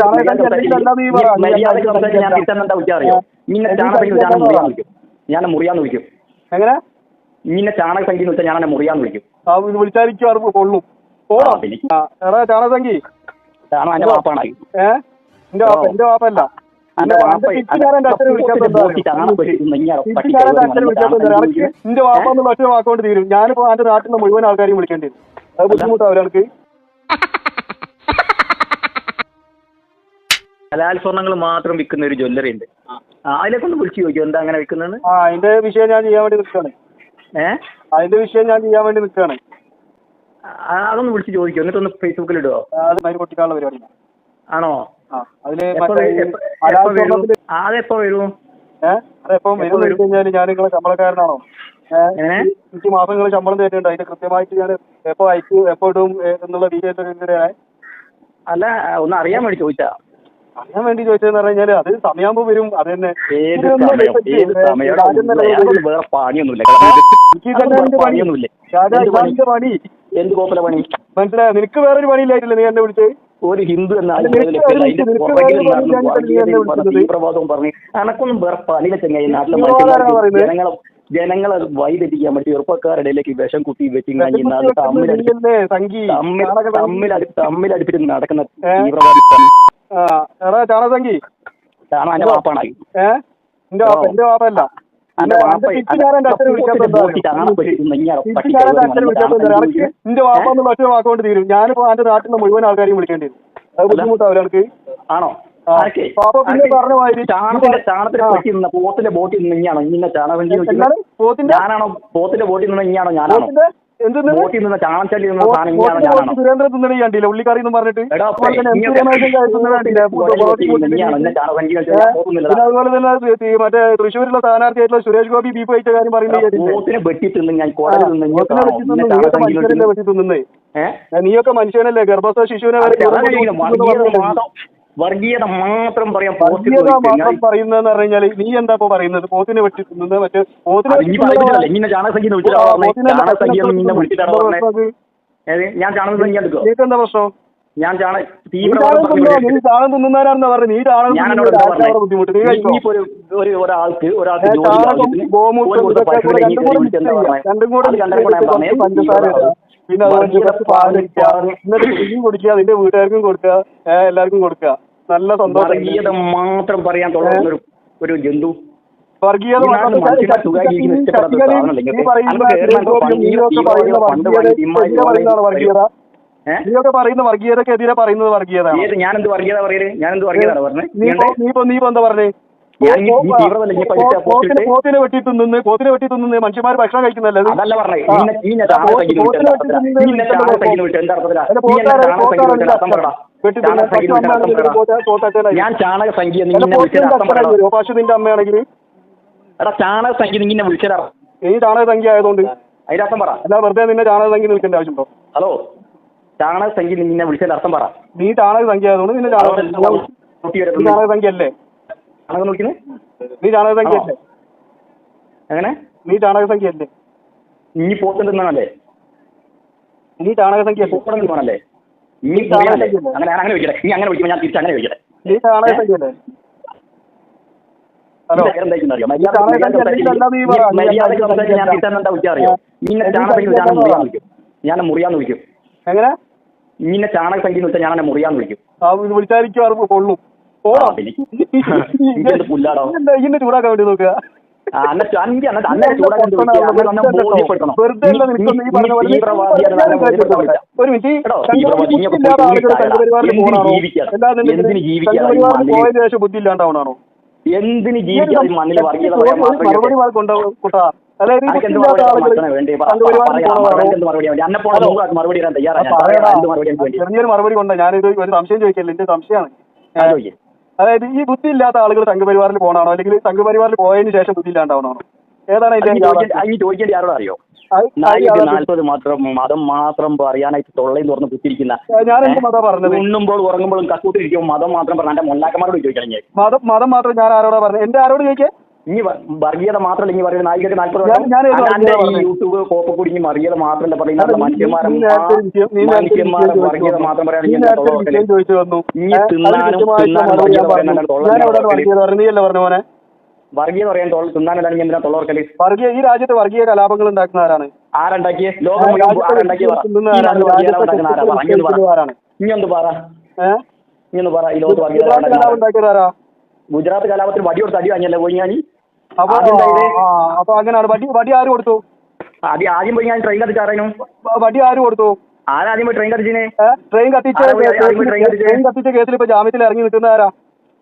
ചാണകസംഖ്യ സംസാരിച്ച് ഞാൻ എന്താ അറിയോ ചാണകസംഖ്യ ഞാൻ മുറിയാന്ന് വിളിക്കും. ഞാൻ മുറിയാന്ന് വിളിക്കും. എങ്ങനെ? നിന്നെ ചാണകസംഖ്യ എന്ന് വെച്ചാൽ ഞാൻ എന്നെ മുറിയാന്ന് വിളിക്കും. വിളിച്ചായിരിക്കും അറിവ് കൊള്ളും. പോടാ. ആ, എടാ ചാണകസംഖി കാരണം എന്റെ വാപ്പാണ് ഏ? എന്റെ വാപ്പ എന്റെ വാപ്പല്ല വാപ്പ നിന്റെ എന്നുള്ള ഒറ്റ വാക്കുകൊണ്ട് തീരും. ഞാനിപ്പോ എന്റെ നാട്ടിൽ നിന്ന് മുഴുവൻ ആൾക്കാരെയും വിളിക്കേണ്ടി വരും. അത് ബുദ്ധിമുട്ടാ എനിക്ക് ഹലാൽ സ്വർണങ്ങൾ മാത്രം വിൽക്കുന്ന ഒരു ജ്വല്ലറി ഉണ്ട്. അതിലേക്ക് ഒന്ന് വിളിച്ചു ചോദിക്കും എന്താ അങ്ങനെ വിൽക്കുന്നത്? ആ അതിന്റെ വിഷയം ഞാൻ ചെയ്യാൻ വേണ്ടി നിൽക്കുകയാണ് ഏഹ് അതിന്റെ വിഷയം ഞാൻ ചെയ്യാൻ വേണ്ടി നിൽക്കുകയാണ് അതൊന്ന് വിളിച്ച് ചോദിക്കും എന്നിട്ടൊന്ന് ഫേസ്ബുക്കിൽ ഇടുവോ? അത് മരി പൊട്ടിക്കാനുള്ള പരിപാടി ആണോ? അതിൽ അതെപ്പോ വരും? ഏഹ് അതെപ്പം വരും? കഴിഞ്ഞാൽ ഞാൻ നിങ്ങളെ ശമ്പളക്കാരനാണോ? ഏഹ് എങ്ങനെ? എനിക്ക് മാസം നിങ്ങൾ ശമ്പളം തരുന്നുണ്ട് അതിന്റെ കൃത്യമായിട്ട് ഞാൻ എപ്പോ അയച്ചു എപ്പോ ഇടും ഏ, എന്നുള്ള ഡീറ്റെയിൽസ് അല്ല ഒന്ന് അറിയാൻ വേണ്ടി ചോദിച്ചാ അറിയാൻ വേണ്ടി ചോദിച്ചതെന്ന് പറഞ്ഞു കഴിഞ്ഞാൽ അത് സമയാകുമ്പോ വരും അത് തന്നെ. ഏത് സമയം? ഏത് സമയം? വേറെ പണിയൊന്നുമില്ല. പണി. പണിയൊന്നുമില്ല. രാജാ പണി? എന്ത് കോപ്പല പണി? മനസ്സിലായോ? നിനക്ക് വേറൊരു പണിയില്ലായിട്ടില്ല നീ എന്നെ വിളിച്ചത്? ഒരു ഹിന്ദു എന്ന പണി? തീവ്രവാദവും പറഞ്ഞ് എനക്കൊന്നും വേറെ പണിയില്ല ചെങ്ങായി. നാട്ടിലെ? ജനങ്ങളെ ജനങ്ങളെ വഴിതെറ്റിക്കാൻ പറ്റി ചെറുപ്പക്കാരുടെ ഇടയിലേക്ക് വിഷം കുത്തി വെച്ചിങ്ങി തമ്മിലടിപ്പിച്ച് അത് വിഷക്കുത്തി തമ്മിലടിച്ച് നീയല്ലേ സംഗി തമ്മിൽ ചാണക സംഗി. തമ്മിലടി തമ്മിലടിപ്പിട്ട് നടക്കുന്ന? തീവ്രവാദി പണി എടാ ചാണസംഖി എന്റെ വാപ്പാണായി ഏ? എന്റെ വാപ്പ എന്റെ വാപ്പല്ല വാപ്പ നിന്റെ എന്നുള്ള ഒറ്റ വാക്കുകൊണ്ട് തീരും. ഞാനിപ്പോ എന്റെ നാട്ടിൽ മുഴുവൻ ആൾക്കാരെയും വിളിക്കേണ്ടി വരും. അത് ബുദ്ധിമുട്ടാവില്ല എനിക്ക് ആണോ? പോത്തിന്റെ ബോട്ടിൽ നിന്ന് ഇങ്ങാണോ ഇങ്ങനെ ചാണകം ഞാനാണോ? പോത്തിന്റെ ബോട്ടിൽ നിന്ന് ഇങ്ങാണോ ഞാനാണോ? സുരേന്ദ്രൻ തിന്നണി കണ്ടില്ല ഉള്ളിക്കറി എന്ന് പറഞ്ഞിട്ട് എടാ, അതുപോലെ തന്നെ പിന്നെ അതുപോലെ മറ്റേ തൃശ്ശൂരിലെ സ്ഥാനാർത്ഥിയായിട്ടുള്ള സുരേഷ് ഗോപി ബീഫ് കഴിച്ച കാര്യം പറയുന്നത് വെട്ടി തിന്നുന്നേ നീയൊക്കെ മനുഷ്യനല്ലേ? ഗർഭസ്ഥ ശിശുവിനെ വർഗീയത മാത്രം പറയാൻ വർഗീയത മാത്രം പറയുന്നതെന്ന് പറഞ്ഞു കഴിഞ്ഞാൽ നീ എന്താ ഇപ്പൊ പറയുന്നത്? പോത്തിനെ വെട്ടിക്കുന്നത് മറ്റേ പോത്തിനെ ചാണകസംഖ്യ? ഞാൻ ചാണകസംഖ്യ എന്താ പ്രശ്നം? ഞാൻ ചാണക നീ തീവ്രവാദം ചാണകം പറഞ്ഞു? നീ ചാണകം തിന്നുന്നവരാണെന്നാ നീ ബുദ്ധിമുട്ട് ഒരു ഒരു ഒരാൾക്ക് ഒരാൾക്ക് ചാണകം ഗോമൂത്രം രണ്ടും കൂടെ പഞ്ചസാര. പിന്നെ അതുപോലെ പാൽ. എന്നിട്ട് കുടിക്കുക അതിന്റെ വീട്ടുകാർക്കും കൊടുക്കുക ഏഹ് എല്ലാവർക്കും കൊടുക്കുക. നല്ല സന്തോഷം. മാത്രം പറയാൻ തുടങ്ങുന്ന ഒരു ഒരു ജന്തു. വർഗീയത ഈ നാട്ടിൽ ഇഷ്ടപ്പെടാത്ത നീ പറയുന്ന അനക്ക് കേരളം നീയൊക്കെ പണ്ട് നീയൊക്കെ പറയുന്ന പണ്ട് വർഗീയത വർഗീയത ഏഹ് നീയൊക്കെ പറയുന്ന വർഗീയതക്കെതിരെ പറയുന്നത് വർഗീയതാണ് ഏത് ഞാനെന്ത് വർഗീയത പറയൽ? ഞാനെന്ത് വർഗീയതാണ് പറഞ്ഞത് നീ ഇപ്പൊ- നീ ഇപ്പൊ നീ ഇപ്പൊ എന്താ പറഞ്ഞേ? പോത്തിനെ വെട്ടി തിന്നുന്നു പോത്തിനെ വെട്ടി തിന്നുന്നു മനുഷ്യന്മാർ ഭക്ഷണം കഴിക്കുന്നല്ലേ ഞാൻ ചാണക സംഖ്യ പശുവിന്റെ അമ്മയാണെങ്കിൽ എടാ ചാണക സംഖ്യ നിന്നെ വിളിച്ചതാ ഈ ചാണക സംഖ്യ ആയതുകൊണ്ട് അതിന്റെ അർത്ഥം പറ അല്ല വെറുതെ നിന്നെ ചാണക സംഖ്യ നിൽക്കേണ്ട ആവശ്യമുണ്ടോ ഹലോ ചാണക സംഖ്യ നിന്നെ വിളിച്ചതിന്റെ അർത്ഥം പറ നീ ചാണക സംഖ്യ ആയതുകൊണ്ട് നിന്നെ ചാണക ചാണക സംഖ്യ അല്ലേ ചാണകം വിളിക്കുന്നത് നീ ചാണക സംഖ്യ അല്ലേ എങ്ങനെ? നീ ചാണക സംഖ്യ അല്ലേ നീ പോത്തിന്റെ നിന്നാണല്ലേ നീ ചാണക സംഖ്യ അല്ലേ പോത്തിന്റെ നിന്നാണല്ലേ ഇനി പോയാലേ അങ്ങനെ അങ്ങനെ വിളിക്കട്ടെ നീ അങ്ങനെ വിളിക്കുമ്പോൾ ഞാൻ തിരിച്ച് അങ്ങനെ വിളിക്കട്ടെ. നീ ചാണക സംഖ്യ അല്ലേ ഹലോ? ഇതിന്റെ പേരെന്തായിരിക്കും അറിയോ? മര്യാദ- ചാണക സംഖ്യ അല്ലെങ്കിൽ അല്ലാതെ ഈ പറ. ഈ മര്യാദയ്ക്ക് സംസാരിച്ച് ഞാൻ വിളിച്ചാൽ മുറിയാന്ന് വിളിക്കും. എങ്ങനെ? നിന്നെ ചാണക സംഖ്യ എന്ന് ഞാൻ മുറിയാന്ന് വിളിക്കും. വിളിച്ചായിരിക്കും കൊള്ളും. ചൂടാക്കാൻ വേണ്ടി നോക്കുക. ഒരു മിനിറ്റ്? പോയതിനു ശേഷം ബുദ്ധി എന്തിന് ജീവിക്കാൻ മണ്ണിൽ വർഗീയത മറുപടി കൊണ്ടാ? ഞാനിത് ഒരു സംശയം ചോദിക്കല്ലേ? എന്റെ സംശയമാണ്. അതായത് ഈ ബുദ്ധി ഇല്ലാത്ത ആളുകൾ സംഘപരിവാറിൽ പോകണോ അല്ലെങ്കിൽ സംഘപരിവാറിൽ പോയതിന് ശേഷം ബുദ്ധി ഇല്ലാണ്ടാവണോ ഏതാണ് അതിന് ചോദിക്കേണ്ട- ആരോട് അറിയോ? നാൽപ്പത് മാത്രം മതം മാത്രം പറയാനായിട്ട് തൊള്ളയും തുറന്ന് കുത്തിരിക്കുന്ന ഞാൻ എന്ത് മതാ പറഞ്ഞത്? ഉണ്ണുമ്പോൾ ഉറങ്ങുമ്പോഴും കക്കൂട്ടിരിക്കുമ്പോൾ മതം മാത്രം പറഞ്ഞ എന്റെ മൊല്ലാക്കന്മാരോട് ചോദിക്കണം ഞാൻ മതം മാത്രം ഞാൻ ആരോടാ പറഞ്ഞത്? എന്റെ ആരോട് ചോദിക്കേ? ഇനി വർഗീയത മാത്രമല്ല ഇനി പറയുന്നത് നായികക്ക് നാൽപ്പത് ഞാൻ- ഞാൻ യൂട്യൂബ് കോപ്പ കൂടി ഇനി വർഗീയത മാത്രമല്ല പറയുന്നത്. മനുഷ്യന്മാരും മനുഷ്യന്മാരും വർഗീയത. മാത്രം പറയുകയാണെങ്കിൽ വർഗീയത ഞാൻ ഞാൻ പറയാൻ തൊള്ള തിന്നാനല്ലാണെങ്കിൽ എന്തിനാ തൊള്ളവർക്കൽ വർഗീയ ഈ രാജ്യത്ത് വർഗീയ കലാപങ്ങൾ ഉണ്ടാക്കുന്ന ആരാണ്? ആരുണ്ടാക്കിയ? ലോകം ആ, മുഴുവൻ രാജ്യത്തെ പറ. ഈ ഇനി ഒന്ന് പറ? ഇനി ഒന്ന് പറ. ലോകത്ത് വർഗീയത ഗുജറാത്ത് കലാപത്തിൽ വടി കൊടുത്ത് അടി വാങ്ങിയല്ലേ പോയി ഞാൻ അപ്പൊ ആ, അപ്പൊ അങ്ങനെയാണ് വടി വടി ആര് കൊടുത്തു ആദ്യം ആദ്യം പോയി ഞാൻ ട്രെയിൻ കത്തിച്ച് വ- വടി ആര് കൊടുത്തു ആരാദ്യം പോയി ട്രെയിൻ കത്തിച്ചിനെ ട്രെയിൻ കത്തിച്ച ആരാ പോയി- ആരാ പോയി ട്രെയിൻ കത്തിച്ചത്? ട്രെയിൻ കത്തിച്ച കേസിൽ ഇപ്പൊ ജാമ്യത്തിൽ ഇറങ്ങി നിൽക്കുന്ന ആരാ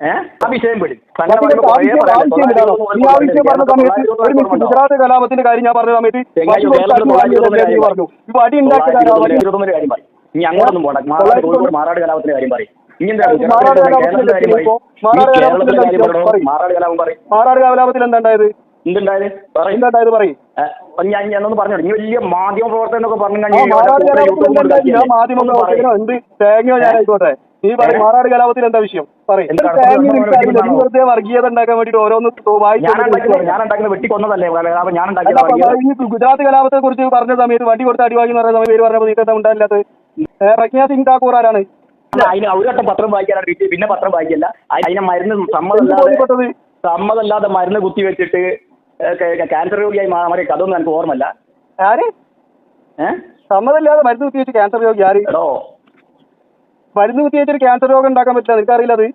ഏഹ് ആ വിഷയം പെടും അതിന്റെ ആവശ്യം ആവശ്യം ഇല്ലല്ലോ. ഈ ആവശ്യം പറഞ്ഞ സമയത്ത് ഒരു മിനിറ്റ് ഗുജറാത്ത് കലാപത്തിന്റെ കാര്യം ഞാൻ പറഞ്ഞ സമയത്ത് വടി കൊടുത്ത് അടി വാങ്ങിയതല്ലേ പറഞ്ഞു ഈ വടി കാര്യം പറയും ഇനി അങ്ങോട്ടൊന്നും പോണ്ട മാറാട് കോഴിക്കോട് മാറാട് കലാപത്തിന്റെ കാര്യം പറയും മാറാട് കലാപത്തിൽ എന്താ ഉണ്ടായത് എന്തുണ്ടായത്? പറയും. എന്താ ഉണ്ടായത് പറയും ഞാൻ ഞാനൊന്ന് പറഞ്ഞു നീ വലിയ മാധ്യമ പ്രവർത്തനം എന്നൊക്കെ പറഞ്ഞു ആ എന്താ ഞാൻ മാധ്യമ പ്രവർത്തകനോ എന്ത് തേങ്ങയോ ഞാൻ ആയിക്കോട്ടെ നീ പറയും മാറാട് കലാപത്തിൽ എന്താ വിഷയം? പറയും. എന്താ ഒരു തേങ്ങ നടക്കുന്നത് നിനക്കറിയില്ല. നീ നടക്കുന്നത് വെറുതെ വർഗീയത ഉണ്ടാക്കാൻ വേണ്ടിട്ട് ഓരോന്ന് ഗുജറാത്ത് കലാപത്തെ കുറിച്ച് പറഞ്ഞ സമയത്ത് വണ്ടി കൊടുത്ത് അടിവാങ്ങി എന്ന് പറയുന്ന സമയത്ത് പേര് പറഞ്ഞപ്പോൾ നീക്കത്തെ ഉണ്ടായില്ലാത്ത പ്രജ്ഞാ സിംഗ് താക്കൂർ ആരാണ്? അല്ല, അതിന് ഒരു വട്ടം പത്രം വായിക്കാനാണ് വീട്ടിൽ പിന്നെ പത്രം വായിക്കില്ല. അതിനെ മരുന്ന് സമ്മതമല്ലാതെ സമ്മതമല്ലാതെ മരുന്ന് കുത്തി വെച്ചിട്ട് ക്യാൻസർ രോഗിയായി മാറിയ കഥൊന്നും എനിക്ക് ഓർമ്മല്ല ആര്? സമ്മതമില്ലാതെ മരുന്ന് കുത്തി വെച്ച് ക്യാൻസർ രോഗി ആര്? എടോ. മരുന്ന് കുത്തി വെച്ചിട്ട് ക്യാൻസർ രോഗം ഉണ്ടാക്കാൻ പറ്റില്ല നിനക്കറിയില്ല അത്?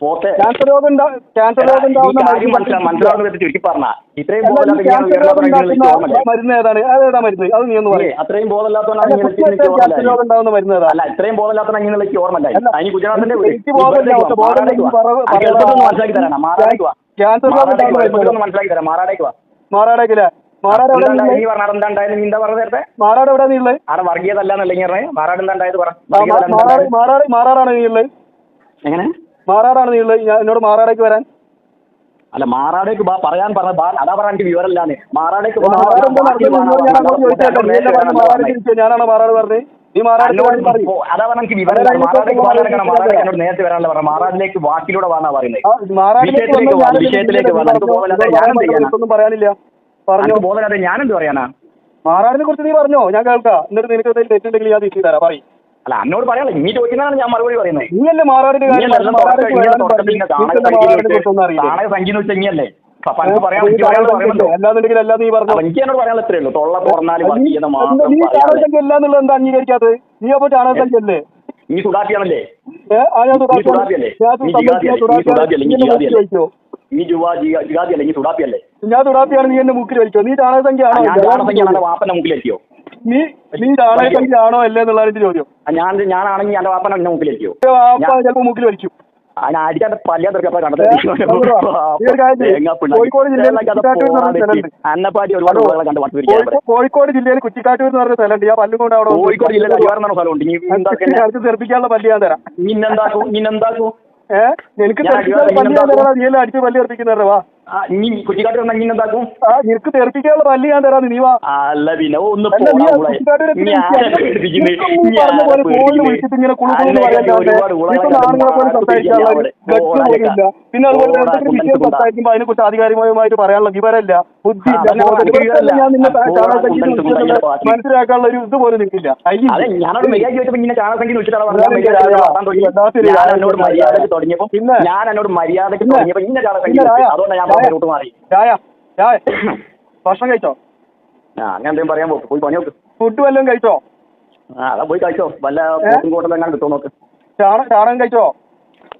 ക്യാൻസർ രോഗം ഉണ്ടാ- ക്യാൻസർ രോഗം ഉണ്ടാവുന്ന ചുരുക്കി പറഞ്ഞ. ഇത്രയും. മരുന്ന് ഏതാണ്? അതേതാ മരുന്ന്? അത് നീ ഒന്ന് പറയും. അത്രയും ക്യാൻസർ രോഗം ഉണ്ടാവുന്ന മരുന്ന് ഏതാ അല്ല ഇത്രയും അതിന് ഗുജറാത്തിന്റെ മനസ്സിലാക്കി വാ. ക്യാൻസർ രോഗം മാറാടേക്ക് വാ ഉണ്ടാവുന്ന എളുപ്പത്തിൽ മനസ്സിലാക്കി തരാം. മാറാടേക്ക് വാ. മാറാടേക്കില്ല മാറാട് എവിടെ നീ നീ പറഞ്ഞ എന്താ ഉണ്ടായത്? നീ എന്താ പറഞ്ഞ നേരത്തെ? മാറാട് എവിടെ നീ ഉള്ളത്? ആടെ വർഗീയതല്ല എന്നല്ലെങ്കിൽ മാറാട് എന്താ ഉണ്ടായത് പറ. മാറാട് മാറാടാണ് നീ ഉള്ളത്? എങ്ങനെ? മാറാടാണ് നീ ഉള്ളത്? എന്നോട് മാറാടേക്ക് വരാൻ? അല്ല മാറാടേക്ക് ബാ പറയാൻ പറഞ്ഞ ബാ അതാ പറയാൻ എനിക്ക് വിവരമില്ലാന്ന്. മാറാടേക്ക് ഞാനാണ് മാറാട് പറഞ്ഞത് നീ മാറാട് പോ- അതാ പറഞ്ഞ എനിക്ക് വിവരമില്ല. അല്ല, മാറാടേക്ക് മാറാട് പോകാൻ മാറാടേക്ക് എന്നോട് നേരത്തെ വരാനല്ല പറഞ്ഞ മാറാടിലേക്ക് വാക്കിലൂടെ വാന്നാ പറയുന്നത്. വിഷയത്തിലേക്ക് വിഷയത്തിലേക്ക് ഞാനെന്ത് പറയാനില്ല. പറഞ്ഞോ. എന്ത് പറയാനാ? മാറാടിനെ കുറിച്ച് നീ പറഞ്ഞോ. ഞാൻ കേൾക്കാം. എന്നിട്ട് നിനക്ക് എന്തെങ്കിലും തെറ്റുണ്ടെങ്കിൽ ഞാൻ തിരിച്ചു തരാം. പറയും. അല്ല എന്നോട് പറയാനുള്ള നീ ചോദിക്കുന്നതാണ് ഞാൻ മറുപടി പറയുന്നത് നീയല്ലേ മാറാടിന്റെ നീ കാര്യം താണക സംഖ്യ എന്ന് വെച്ചാൽ നീ നീ നീ നീ അംഗീകരിക്കാത്തത് അപ്പൊ സുഡാപ്പിയാണല്ലേ ഞാൻ നീ നീ സുഡാപ്പിയല്ലേ മൂക്കിൽ തുടാപ്പിയാണ് നീ എന്നെ മൂക്കിൽ വലിക്കോ നീ ചാണകസംഖ്യ ആണോ എന്റെ വാപ്പന്റെ മുക്കിലെത്തിയോ നീ നീ ചാണകസംഖ്യ ആണോ അല്ലേ എന്നുള്ളതാണ് എന്റെ ചോദ്യം. ഞാൻ ഞാനാണെങ്കിൽ എന്റെ വാപ്പന എന്നെ മുക്കിലെത്തിയോ അപ്പൊ ചിലപ്പോ മൂക്കിൽ വലിക്കും അടിച്ചാന്റെ പല്ലാത്തൊക്കെ കണ്ടത്. കോഴിക്കോട് ജില്ലയിൽ കുറ്റിക്കാട്ടൂർ എന്ന് പറഞ്ഞ സ്ഥലമുണ്ട്. അന്നപ്പാറ്റി ഒരുപാട് ആളുകളെ കണ്ട് വട്ട് പിരിക്കാൻ കോഴിക്കോ- കോഴിക്കോട് ജില്ലയിൽ കുറ്റിക്കാട്ടൂർ എന്ന് പറഞ്ഞ സ്ഥലമുണ്ട്. ഞാൻ പല്ലും കൊണ്ട് അവിടെ. കോഴിക്കോട് ജില്ലയിൽ എന്ന സ്ഥലമുണ്ട്. അടുത്ത് തെറിപ്പിക്കാനുള്ള പല്ല് ഞാൻ തരാം. നിന്നെന്താക്കും നിന്നെന്താക്കും ഏഹ് എനിക്ക് തെറിപ്പിക്കാനുള്ള അടിവാരം പല്ല് ഞാൻ തരാം. നീ എല്ലാം അടിച്ച് പല്ല് തെറിപ്പിക്കുന്നവരുടെ വാ. ആ, നീ കുറ്റിക്കാട്ട് വന്നാൽ നിന്നെന്താക്കും ആ നിനക്ക് തെറിപ്പിക്കാനുള്ള പല്ല് ഞാൻ തരാം നീ വാ. അല്ല പിന്നെ ഒന്ന് പിന്നെ അതുപോലെ അതിനെ കുറിച്ച് ആധികാരികമായിട്ട് പറയാനുള്ള വിവരമില്ല. വിവരമില്ല. ഞാൻ നിന്നെ മനസ്സിലാക്കാനുള്ള ഒരു ഇത് പോലും നിൽക്കില്ല പിന്നെ? ഞാൻ എന്നോട് മര്യാദയ്ക്ക്? തുടങ്ങിയപ്പോ ഇന്ന ചാണകം ഞാൻ റൂട്ട് മാറി. ചായ ചായ. ഭക്ഷണം കഴിച്ചോ? ആ അങ്ങനെ എന്തെങ്കിലും പറയാൻ പോകും പോയി പണി നോക്ക്. ഫുഡ് വല്ലതും കഴിച്ചോ? ആ അതാ പോയി കഴിച്ചോ. വല്ല? പോത്തും കൂട്ടം എങ്ങനെ കിട്ടുമോ നോക്ക്. ചാണ ചാണകം കഴിച്ചോ?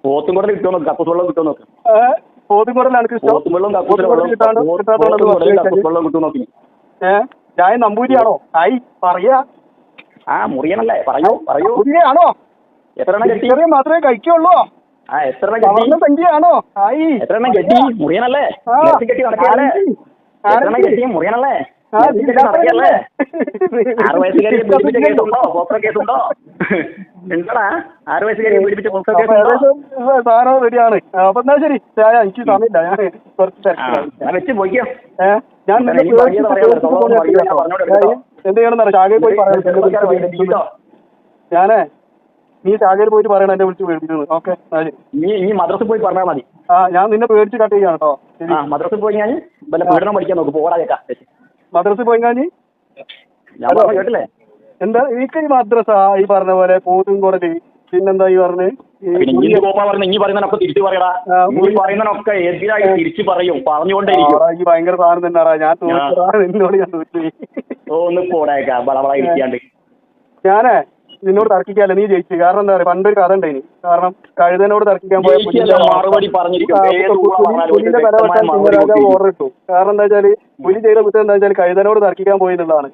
പോത്തും കൂടെ കിട്ടുമോ നോക്ക്. കപ്പസ് വെള്ളം കിട്ടുമോ നോക്ക്. പോത്തും കൂടലാണ് പോത്തും വെള്ളം കപ്പസ് വെള്ളം കിട്ടുമോ നോക്കി. ഏഹ് ചായ നമ്പൂരിയാണോ ആയി പറയാ. ആ മുറിയനല്ലേ പറയൂ പറയൂ. ആണോ എത്ര എണ്ണം ചെറിയ മാത്രമേ കഴിക്കുള്ളൂ. വളർന്ന സംഖ്യയാണോ ആയി. എത്ര എണ്ണം കെട്ടി? മുറിയനല്ലേ ആ. നെറ്റി കെട്ടി നടക്കുകയല്ലേ? ആരംഭി. എത്ര എണ്ണം ആരംഭി. കെട്ടി മുറിയനല്ലേ ആ, നെറ്റി നടക്കുകയല്ലേ? ആറ് വയസ്സുകാരി പീഡിപ്പിച്ച കേസുണ്ടോ പോക്സോ കേസുണ്ടോ എന്താടാ ആറ് വയസ്സുകാരി പീഡിപ്പിച്ച പോക്സോ അപ്പൊ കേസുണ്ടോ ഏകദേശം റെഡിയാണ്. അപ്പൊ എന്നാ ശരി. എനിക്ക് സമയമില്ല. ഞാൻ കുറച്ച് ഞാൻ വെച്ച് പോയിക്കോ. എന്ത് ചെയ്യണം പോയി പറയാം. ഞാനേ നീ ശാഖയിൽ പോയിട്ട് പറയണം എന്നെ വിളിച്ച് പേടിപ്പിക്കുന്നത് ഓക്കെ നീ ഈ മദ്രസിൽ പോയി പറഞ്ഞാൽ മതി. ആ ഞാൻ നിന്നെ പേടിച്ച് കട്ട് ചെയ്യാണ് കേട്ടോ ആ മദ്രസിൽ പോയി ഞാൻ വല്ല പീഡനം പഠിക്കാൻ നോക്കും. പോടാ കേക്കാ മദ്രസയിൽ പോയി ഞാൻ കേട്ടില്ലേ? എന്താ എനിക്ക് ഈ മദ്രസ ഈ പറഞ്ഞ പോലെ പോത്തും കോടതി പിന്നെന്താ ഈ പറഞ്ഞ്? പറയുന്നതിനൊക്കെ തിരിച്ചു എതിരായി പറയും. പറഞ്ഞുകൊണ്ടേയിരിക്കും. ആടാ, ഈ ഭയങ്കര സാധനം തന്നെയാടാ. ഞാൻ നിന്നോട് ഞാൻ തോറ്റു ഓ ഒന്ന് പോടേക്കാ ബളബള ഇരിക്കാണ്ട് ഞാനേ നിന്നോട് തർക്കിക്കാല്ല നീ ജയിച്ചു. കാരണം എന്താ പറയാ പണ്ടൊരു കഥ ഉണ്ടായിനി കാരണം കഴുതനോട് തർക്കിക്കാൻ പോയ പുലിന്റെ ഒരു തല വ്യക്തമായ വെട്ടാൻ മറുപടി രാജാവ് കൊടുത്തിരിക്കും. ഓർഡർ ഇട്ടു. കാരണം എന്താ വെച്ചാൽ പുലി ചെയ്ത കുറ്റം എന്താ വെച്ചാൽ കഴുതനോട് തർക്കിക്കാൻ പോയി എന്നുള്ളതാണ്